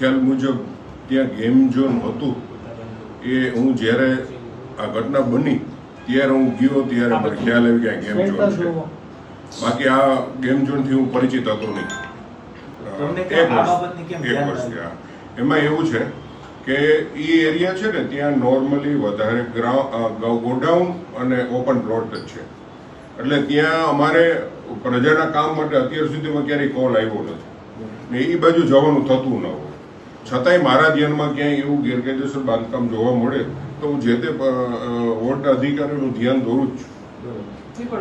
ખ્યાલ મુજબ ત્યાં ગેમ ઝોન હતું. એ હું જ્યારે આ ઘટના બની ત્યારે હું ગયો ત્યારે મને ખ્યાલ આવી કે આ ગેમ ઝોન છે. બાકી આ ગેમ ઝોનથી હું પરિચિત હતો નહીં. એક વર્ષ. એમાં એવું છે કે એ એરિયા છે ને ત્યાં નોર્મલી વધારે ગોડાઉન અને ઓપન પ્લોટ જ છે. એટલે ત્યાં અમારે પ્રજાના કામ માટે અત્યાર સુધીમાં ક્યારેય કોલ આવ્યો નથી. ને એ બાજુ જવાનું થતું ન હોય. છતાંય મારા ધ્યાનમાં ક્યાંય એવું ગેરકાયદેસર બાંધકામ જોવા મળે તો હું જે તે વોર્ડ અધિકારીનું ધ્યાન દોરું જ છું.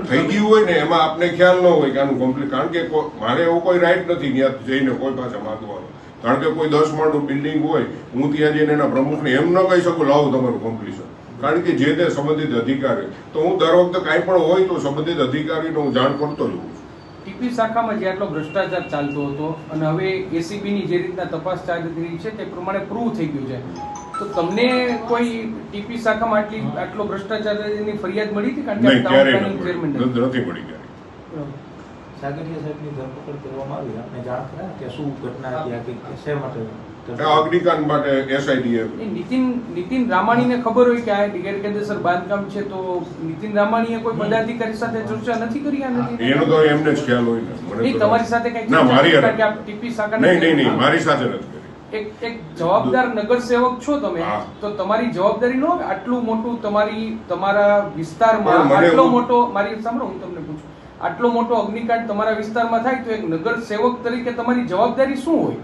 થઈ ગયું હોય ને એમાં આપને ખ્યાલ ન હોય કે આનું કમ્પ્લીટ કારણ કે કો- મારે એવો કોઈ રાઈટ નથી ત્યાં જઈને કોઈ પાછા માંગવાનો. કારણ કે કોઈ દસ માળનું બિલ્ડિંગ હોય હું ત્યાં જઈને એના પ્રમુખને એમ ન કહી શકું લાવો તમારું કમ્પ્લીશન કારણ કે જે તે સંબંધિત અધિકારી તો હું દર વખતે કાંઈ પણ હોય તો સંબંધિત અધિકારીને હું જાણ કરતો જ હોઉં છું. ટીપી શાખામાં જે આટલો ભ્રષ્ટાચાર ચાલતો હતો અને હવે એસીબીની જે રીતના તપાસ ચાલી રહી છે તે પ્રમાણે પ્રૂવ થઈ ગયું છે. તો તમને કોઈ ટીપી શાખામાં આટલી આટલો ભ્રષ્ટાચારની ફરિયાદ મળી હતી? કારણ કે નથી મળી. સાગરિયા સાહેબની ધરપકડ કરવામાં આવી આપને જાણ ખરા કે શું ઘટના હતી આ કે શા માટે અગ્નિકાંડ માટે એસઆઈટીએ નીતિન નીતિન રામાણીને ખબર હોય કે આ ગેરકાયદેસર બાંધકામ છે તો નીતિન રામાણીએ કોઈ પદાધિકારી સાથે ચર્ચા નથી કરી આ નથી એનો તો એમને જ ખ્યાલ હોય ને. નહીં તમારી સાથે કઈ ના મારી કે આપ ટીપી શાખાના નહીં નહીં નહીં મારી સાથે નથી એક એક જવાબદાર નગર સેવક છો તમે તો તમારી જવાબદારી નો આટલું મોટું તમારી તમારા વિસ્તારમાં આટલો મોટો મારી સાંભળો હું તમને પૂછું. આટલો મોટો અગ્નિકાંડ તમારા વિસ્તારમાં થાય તો એક નગર સેવક તરીકે તમારી જવાબદારી શું હોય?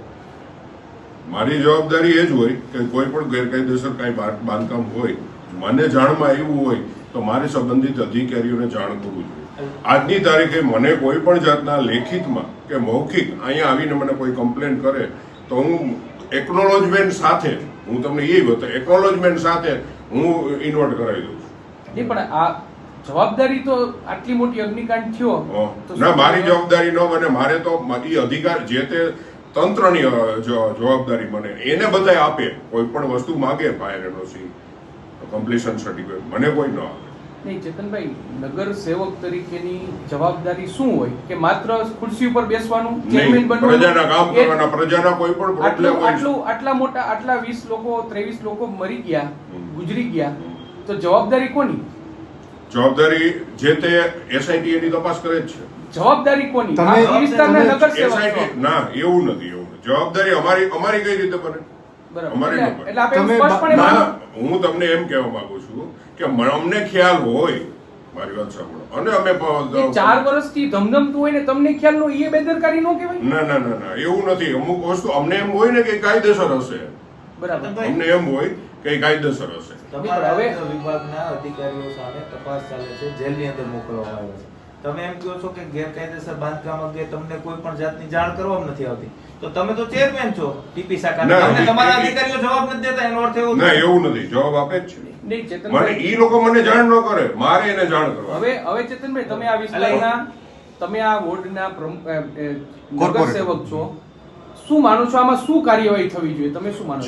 મારી જવાબદારી એ જ હોય કે કોઈ પણ ગેરકાયદેસર કાંઈ બાંધકામ હોય મને જાણમાં આવ્યું હોય તો મારે સંબંધિત અધિકારીઓને જાણ કરવું જોઈએ. આજની તારીખે મને કોઈ પણ જાતના લેખિતમાં કે મૌખિક અહીંયા આવીને મને કોઈ કમ્પ્લેન કરે તો હું એકનોલોજમેન્ટ સાથે હું તમને એ બતા એકનોલોજમેન્ટ સાથે હું ઇન્વર્ટ કરાવી દઉં છું. પણ આ જવાબદારી તો આટલી મોટી અગ્નિકાંડ થયો ના મારી જવાબદારી ન મને મારે તો એ અધિકાર જે તે તંત્રની જવાબદારી મને એને બધાય આપે કોઈ પણ વસ્તુ માગે ફાયર એનઓસી કમ્પ્લીશન સર્ટિફિકેટ મને કોઈ ન આપે. નહીં ચેતનભાઈ નગર સેવક તરીકેની જવાબદારી શું હોય? કે માત્ર ખુરશી ઉપર બેસવાનું ચેરમેન બનવાનું? પ્રજાના કામ કરવાના પ્રજાના કોઈ પણ પ્રોબ્લેમ આટલું હોય. આટલું આટલા મોટા આટલા વીસ લોકો ત્રેવીસ લોકો મરી ગયા ગુજરી ગયા તો જવાબદારી કોની? જવાબદારી જે તે એસઆઈટી એની તપાસ કરે જ છે. જવાબદારી કોની? તમે- વિસ્તારના નગર સેવક ના એવું નથી એવું જવાબદારી અમારી અમારી કઈ રીતે બને? અમારી એટલે- હું તમને એમ કહેવા માંગુ છું કે અમને ખ્યાલ હોય મારી વાત સાંભળો. અને અમે ચાર વર્ષથી ધમધમતું હોય ને તમને ખ્યાલ નો એ બેદરકારી નો કહેવાય? ના ના ના ના એવું નથી. અમુક વસ્તુ અમને એમ હોય ને કે કાયદેસર હશે. બરાબર. અમને એમ હોય કે કાયદેસર હશે? તમારા હવે- વિભાગના અધિકારીઓ સામે તપાસ ચાલે છે જેલની અંદર મોકલવામાં આવે છે. તમે એમ કહો છો કે ગેરકાયદેસર બાંધકામ અંગે તમને કોઈ પણ જાતની જાણ કરવામાં નથી આવતી. તો તમે તો ચેરમેન છો ટીપી શાખા ના, તમને તમારા અધિકારીઓ જવાબ નથી દેતા એનો અર્થ એવો ના એવું નથી. જવાબ આપે જ છે. મને ઈ લોકો મને જાણ ન કરે. મારે એને જાણ કરવા હવે હવે ચેતનભાઈ તમે આ વિસ્તારના તમે આ વોર્ડના પ્રમુખ. સેવક છો. શું માનો છો? આમાં શું કાર્યવાહી થવી જોઈએ? તમે શું માનો છો?